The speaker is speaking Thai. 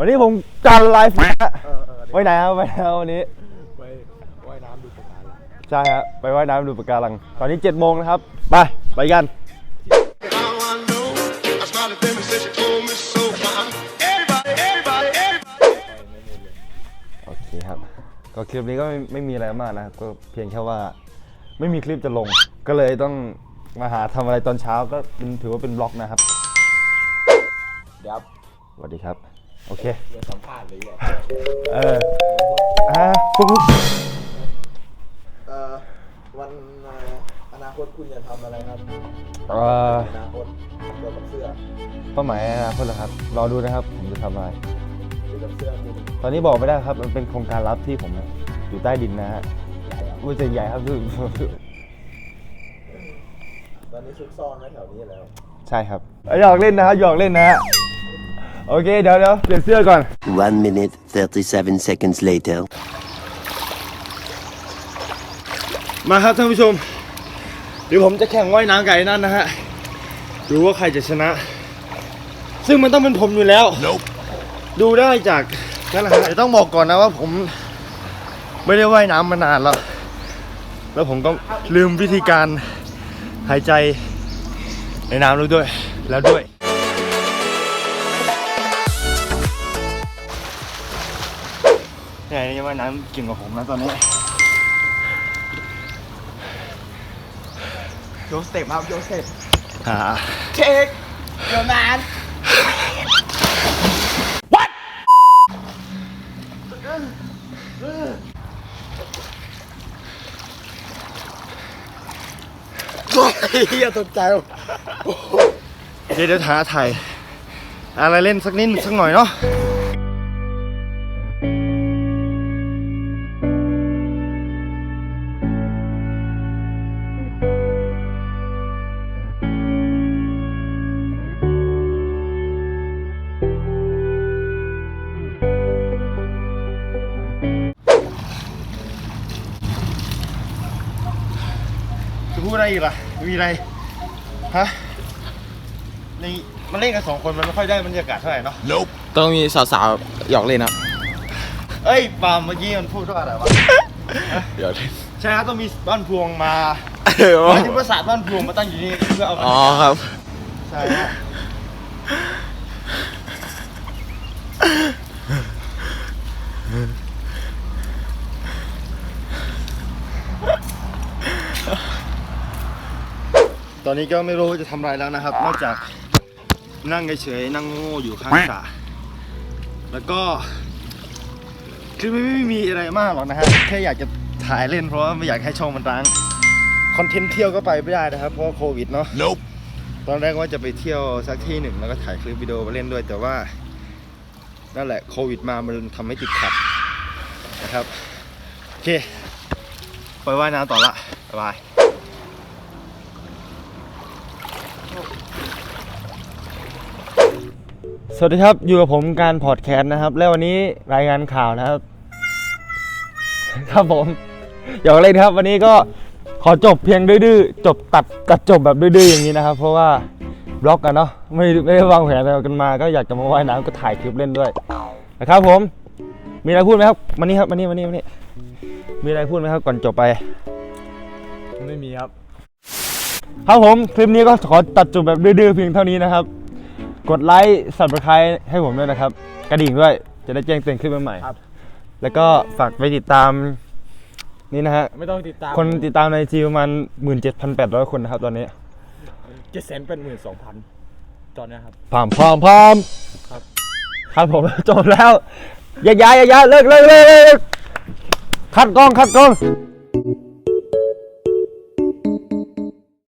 วันนี้ผมการไลฟ์นะฮะเออเออไปไหนครับไปไหนครับวันนี้ ไปว่ายน้ำดูปะการังใช่ฮะไปว่ายน้ำดูปะการัง ตอนนี้7จ็ดโมงนะครับ ไป ไปกัน How I know I started feeling since you told me so. Uh-huh. Everybody, everybody, everybody. โอเคครับ ก็คลิปนี้ก็ไม่ไม่มีอะไรมากนะครับก็เพียงแค่ว่าไม่มีคลิปจะลง ก็เลยต้องมาหาทำอะไรตอนเช้าก็เป็นถือว่าเป็นบล็อกนะครับ เดี๋ยวสวัสดีครับ โอเคเดี๋ยวสัมภาษณ์เลยไงเอออ่าปุ๊บปุ๊บเอ่อวันเอ่ออนาคตคุณจะทำอะไรครับเอ่ออนาคตเกี่ยวกับเสื้อเป้าหมายในอนาคตเหรอครับรอดูนะครับ ผมจะทำอะไร เกี่ยวกับเสื้อคุณตอนนี้บอกไม่ได้ครับ มันเป็นโครงการลับที่ผมอยู่ใต้ดินนะฮะมันจะใหญ่ครับตอนนี้ซุกซ่อนไว้แถวนี้แล้ว ใช่ครับ หยอกเล่นนะครับหยอกเล่นนะฮะ โอเค เดี๋ยวเดี๋ยวเปลี่ยนเสื้อก่อน One minute, 37 seconds later. มาครับท่านผู้ชม เดี๋ยวผมจะแข่งว่ายน้ำไก่นั่นนะฮะ ดูว่าใครจะชนะ ซึ่งมันต้องเป็นผมอยู่แล้ว ดูได้จากนั่นแหละฮะแต่ต้องบอกก่อนนะว่าผม ไม่ได้ว่ายน้ำมานานแล้ว แล้วผมก็ลืมวิธีการหายใจในน้ำแล้วด้วย แล้วด้วย เนี่ยนี่ว่ายน้ำเก่งกว่าผมนะตอนนี้โยสเต็ปครับโยสเต็ปอ่าเช็คเดี๋ยวนานเฮียตกใจเดี๋ยวเดี๋ยวหาถ่ายอะไรเล่นสักนิดสักหน่อยเนาะ จะพูดอะไรอีกล่ะมีอะไรฮะในมันเล่นกันสองคนมันไม่ค่อยได้บรรยากาศเท่าไหร่เนาะต้องมีสาวๆหยอกเล่นครับเอ้ยปาล์มเมื่อกี้มันพูดว่าอะไรวะหยอกเล่นใช่ครับต้องมีบ้านพวงมาเออหมายถึงประสาทบ้านพวงมาตั้งอยู่นี่เพื่อเอาอ๋อครับใช่ ตอนนี้ก็ไม่รู้จะทำอะไรแล้วนะครับ นอกจากนั่งเฉยๆนั่งโง่อยู่ข้างสระแล้วก็คือไม่ไม่มีอะไรมากหรอกนะฮะแค่อยากจะถ่ายเล่นเพราะว่าไม่อยากให้ช่องมันร้างคอนเทนต์เที่ยวก็ไปไม่ได้นะครับ เพราะว่าโควิดเนาะ Nope. ตอนแรกว่าจะไปเที่ยวสักที่หนึ่งแล้วก็ถ่ายคลิปวิดีโอมาเล่นด้วยแต่ว่านั่นแหละโควิดมามันทำให้ติดขัดนะครับ โอเค ไปว่ายน้ำต่อละบ๊ายบาย สวัสดีครับ อยู่กับผมการพอดแคสต์นะครับ แล้ววันนี้รายงานข่าวนะครับ ครับผมอยากเล่นครับ วันนี้ก็ขอจบเพียงดื้อๆจบตัดตัดจบแบบดื้อๆอย่างนี้นะครับ เพราะว่าบล็อกกันเนาะไม่ไม่ได้วางแผนอะไรกันมา ก็อยากจะมาว่ายน้ำก็ถ่ายคลิปเล่นด้วยนะครับผม มีอะไรพูดไหมครับมานี่ครับมานี่มานี่มานี่มีอะไรพูดไหมครับก่อนจบไป ไม่มีครับ ครับผมคลิปนี้ก็ขอตัดจบแบบดื้อๆเพียงเท่านี้นะครับ กดไลค์สับสไครต์ให้ผมด้วยนะครับ กระดิ่งด้วย จะได้แจ้งเตือนคลิปใหม่ๆครับ แล้วก็ฝากไปติดตาม นี่นะฮะ ไม่ต้องติดตามคนติดตามในจีประมาณ 17,800 คนนะครับตอนนี้เจ็ดแสนเป็นหมื่นสองพันตอนเนี้ยครับ พร้อมพร้อมพร้อมครับ ครับผม จบแล้วอย่าย้ายอย่าย้ายเลิกเลิกเลิกเลิกคัดกล้องคัดกล้องค